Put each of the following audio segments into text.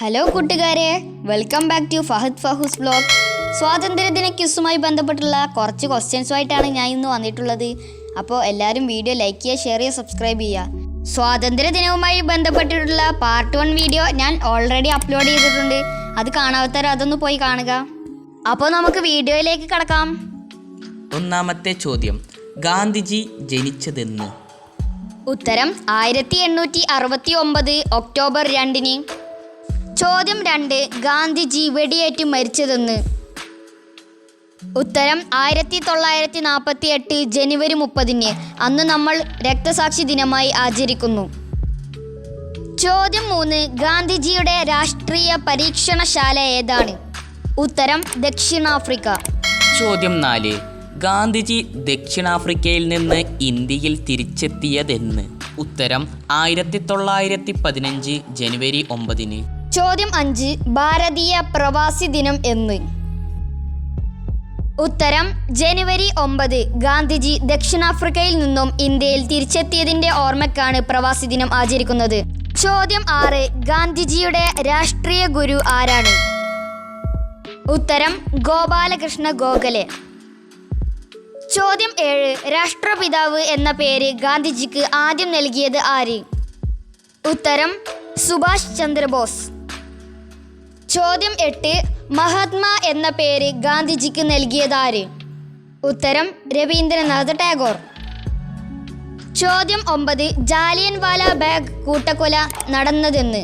Hello കൂട്ടുകാരെ. Welcome back to Fahad Fahoos blog സ്വാതന്ത്ര്യദിന ക്യൂസുമായി ബന്ധപ്പെട്ടുള്ള കുറച്ച് ക്വസ്റ്റ്യൻസുമായിട്ടാണ് ഞാൻ ഇന്ന് വന്നിട്ടുള്ളത്. അപ്പോൾ എല്ലാവരും വീഡിയോ ലൈക്ക് ചെയ്യുക ഷെയർ ചെയ്യുക സബ്സ്ക്രൈബ് ചെയ്യുക. സ്വാതന്ത്ര്യ ദിനവുമായി ബന്ധപ്പെട്ടിട്ടുള്ള പാർട്ട് വൺ വീഡിയോ ഞാൻ ഓൾറെഡി അപ്ലോഡ് ചെയ്തിട്ടുണ്ട്. അത് കാണാത്തവർ അതൊന്ന് പോയി കാണുക. അപ്പോൾ നമുക്ക് വീഡിയോയിലേക്ക് കടക്കാം. ഒന്നാമത്തെ ചോദ്യം. ഗാന്ധിജി ജനിച്ചതെന്ന്. ഉത്തരം ആയിരത്തി എണ്ണൂറ്റി അറുപത്തി ഒമ്പത് ഒക്ടോബർ രണ്ടിന്. ചോദ്യം രണ്ട്. ഗാന്ധിജി വെടിയേറ്റ് മരിച്ചതെന്ന്. ഉത്തരം ആയിരത്തി തൊള്ളായിരത്തി നാൽപ്പത്തി എട്ട് ജനുവരി മുപ്പതിന്. അന്ന് നമ്മൾ രക്തസാക്ഷി ദിനമായി ആചരിക്കുന്നു. ചോദ്യം മൂന്ന്. ഗാന്ധിജിയുടെ രാഷ്ട്രീയ പരീക്ഷണശാല ഏതാണ്? ഉത്തരം ദക്ഷിണാഫ്രിക്ക. ചോദ്യം നാല്. ഗാന്ധിജി ദക്ഷിണാഫ്രിക്കയിൽ നിന്ന് ഇന്ത്യയിൽ തിരിച്ചെത്തിയതെന്ന്. ഉത്തരം ആയിരത്തി തൊള്ളായിരത്തി പതിനഞ്ച് ജനുവരി ഒമ്പതിന്. ചോദ്യം അഞ്ച് ഭാരതീയ പ്രവാസി ദിനം എന്ന്. ഉത്തരം ജനുവരി ഒമ്പത് ഗാന്ധിജി ദക്ഷിണാഫ്രിക്കയിൽ നിന്നും ഇന്ത്യയിൽ തിരിച്ചെത്തിയതിന്റെ ഓർമ്മക്കാണ് പ്രവാസി ദിനം ആചരിക്കുന്നത്. ചോദ്യം ആറ് ഗാന്ധിജിയുടെ രാഷ്ട്രീയ ഗുരു ആരാണ്? ഉത്തരം ഗോപാലകൃഷ്ണ ഗോഖലെ. ചോദ്യം ഏഴ് രാഷ്ട്രപിതാവ് എന്ന പേര് ഗാന്ധിജിക്ക് ആദ്യം നൽകിയത് ആര്? ഉത്തരം സുഭാഷ് ചന്ദ്രബോസ്. ചോദ്യം എട്ട് മഹാത്മാ എന്ന പേര് ഗാന്ധിജിക്ക് നൽകിയതാര്? ഉത്തരം രവീന്ദ്രനാഥ് ടാഗോർ. ചോദ്യം ഒമ്പത് ജാലിയൻ വാല ബാഗ് കൂട്ടക്കൊല നടന്നതെന്ന്.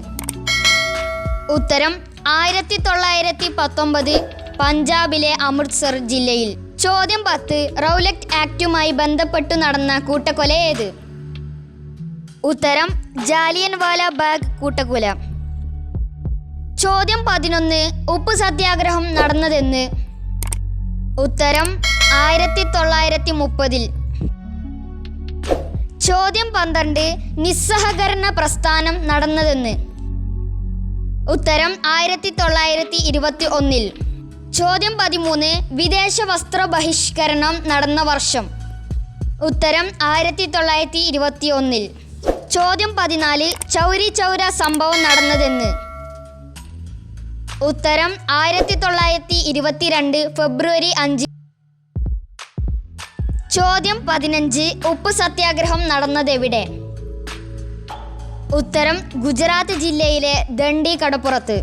ഉത്തരം ആയിരത്തി തൊള്ളായിരത്തി പത്തൊമ്പത് പഞ്ചാബിലെ അമൃത്സർ ജില്ലയിൽ. ചോദ്യം പത്ത് റൗലക്ട് ആക്റ്റുമായി ബന്ധപ്പെട്ടു നടന്ന കൂട്ടക്കൊല ഏത്? ഉത്തരം ജാലിയൻ വാല ബാഗ് കൂട്ടക്കൊല. ചോദ്യം പതിനൊന്ന്. ഉപ്പ് സത്യാഗ്രഹം നടന്നതെന്ന്. ഉത്തരം ആയിരത്തി തൊള്ളായിരത്തി മുപ്പതിൽ ചോദ്യം പന്ത്രണ്ട്. നിസ്സഹകരണ പ്രസ്ഥാനം നടന്നതെന്ന്. ഉത്തരം ആയിരത്തി തൊള്ളായിരത്തി ഇരുപത്തി ഒന്നിൽ ചോദ്യം പതിമൂന്ന്. വിദേശ വസ്ത്ര ബഹിഷ്കരണം നടന്ന വർഷം. ഉത്തരം ആയിരത്തി തൊള്ളായിരത്തി ഇരുപത്തി ഒന്നിൽ ചോദ്യം പതിനാല്. ചൗരി ചൗര സംഭവം നടന്നതെന്ന്. ഉത്തരം ആയിരത്തി തൊള്ളായിരത്തി ഇരുപത്തിരണ്ട് ഫെബ്രുവരി അഞ്ച്. ചോദ്യം പതിനഞ്ച് ഉപ്പ് സത്യാഗ്രഹം നടന്നതെവിടെ? ഉത്തരം ഗുജറാത്ത് ജില്ലയിലെ ദണ്ഡി കടപ്പുറത്ത്